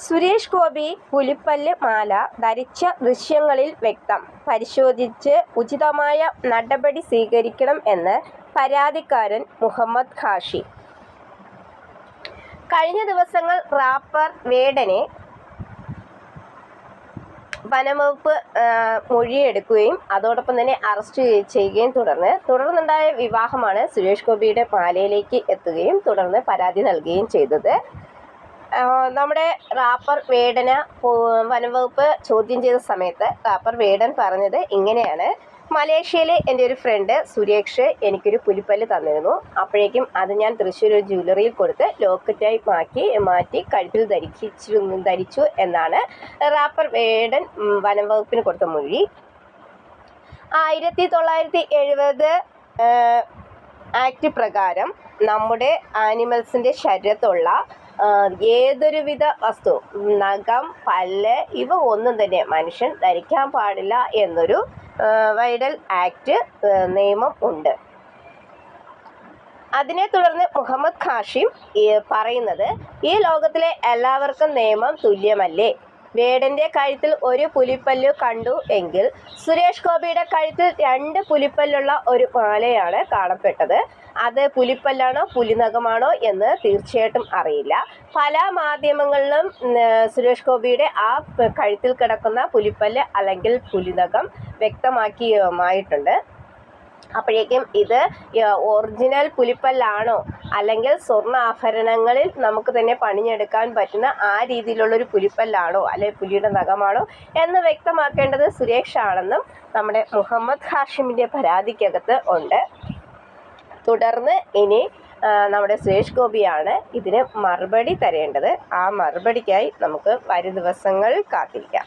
സുരേഷ് ഗോപി പുലിപ്പല്ല് മാല ധരിച്ച ദൃശ്യങ്ങളിൽ വ്യക്തം. പരിശോധിച്ച് ഉചിതമായ നടപടി സ്വീകരിക്കണം എന്ന് പരാതിക്കാരൻ മുഹമ്മദ് ഹാഷി. കഴിഞ്ഞ ദിവസങ്ങൾ റാപ്പർ വേടനെ വനംവകുപ്പ് മൊഴിയെടുക്കുകയും അതോടൊപ്പം തന്നെ അറസ്റ്റ് ചെയ്യുകയും തുടർന്ന് തുടർന്നുണ്ടായ വിവാഹമാണ് സുരേഷ് ഗോപിയുടെ മാലയിലേക്ക് എത്തുകയും തുടർന്ന് പരാതി നൽകുകയും ചെയ്തത്. നമ്മുടെ റാപ്പർ വേടന വനംവകുപ്പ് ചോദ്യം ചെയ്ത സമയത്ത് റാപ്പർ വേടൻ പറഞ്ഞത് ഇങ്ങനെയാണ്. മലേഷ്യയിലെ എന്റെ ഒരു ഫ്രണ്ട് സുരേഷ് എനിക്കൊരു പുലിപ്പല്ല് തന്നിരുന്നു. അപ്പോഴേക്കും അത് ഞാൻ തൃശ്ശൂർ ജ്വല്ലറിയിൽ കൊടുത്ത് ലോക്കറ്റായി മാറ്റി മാറ്റി കഴുത്തിൽ ധരിച്ചിരുന്നു ധരിച്ചു എന്നാണ് റാപ്പർ വേടൻ വനം വനംവകുപ്പിന് കൊടുത്ത മൊഴി. ആയിരത്തി തൊള്ളായിരത്തി എഴുപത് ആക്ട് പ്രകാരം നമ്മുടെ ആനിമൽസിന്റെ ശരീരത്തുള്ള ഏതൊരുവിധ വസ്തു നഖം പല്ല് ഇവ ഒന്നും തന്നെ മനുഷ്യൻ ധരിക്കാൻ പാടില്ല എന്നൊരു വൈഡൽ ആക്ട് നിയമം ഉണ്ട്. അതിനെ തുടർന്ന് മുഹമ്മദ് ഖാഷിം പറയുന്നത് ഈ ലോകത്തിലെ എല്ലാവർക്കും നിയമം തുല്യമല്ലേ? വേടന്റെ കഴുത്തിൽ ഒരു പുലിപ്പല്ലു കണ്ടു എങ്കിൽ സുരേഷ് ഗോപിയുടെ കഴുത്തിൽ രണ്ട് പുലിപ്പല്ലുള്ള ഒരു മാലയാണ് കാണപ്പെട്ടത്. അത് പുലിപ്പല്ലാണോ പുലിനഖമാണോ എന്ന് തീർച്ചയായിട്ടും അറിയില്ല. പല മാധ്യമങ്ങളിലും സുരേഷ് ഗോപിയുടെ ആ കഴുത്തിൽ കിടക്കുന്ന പുലിപ്പല്ല് അല്ലെങ്കിൽ പുലിനഖം വ്യക്തമാക്കിയുമായിട്ടുണ്ട്. അപ്പോഴേക്കും ഇത് ഒറിജിനൽ പുലിപ്പല്ലാണോ അല്ലെങ്കിൽ സ്വർണ ആഭരണങ്ങളിൽ നമുക്ക് തന്നെ പണിഞ്ഞെടുക്കാൻ പറ്റുന്ന ആ രീതിയിലുള്ളൊരു പുലിപ്പല്ലാണോ അല്ലെങ്കിൽ പുലിയുടെ നഖമാണോ എന്ന് വ്യക്തമാക്കേണ്ടത് സുരേഷ് ആണെന്നും നമ്മുടെ മുഹമ്മദ് ഹാഷിമിന്റെ പരാതിക്കകത്ത് ഉണ്ട്. തുടർന്ന് ഇനി നമ്മുടെ സുരേഷ് ഗോപിയാണ് ഇതിന് മറുപടി തരേണ്ടത്. ആ മറുപടിക്കായി നമുക്ക് വരും ദിവസങ്ങൾ കാത്തിരിക്കാം.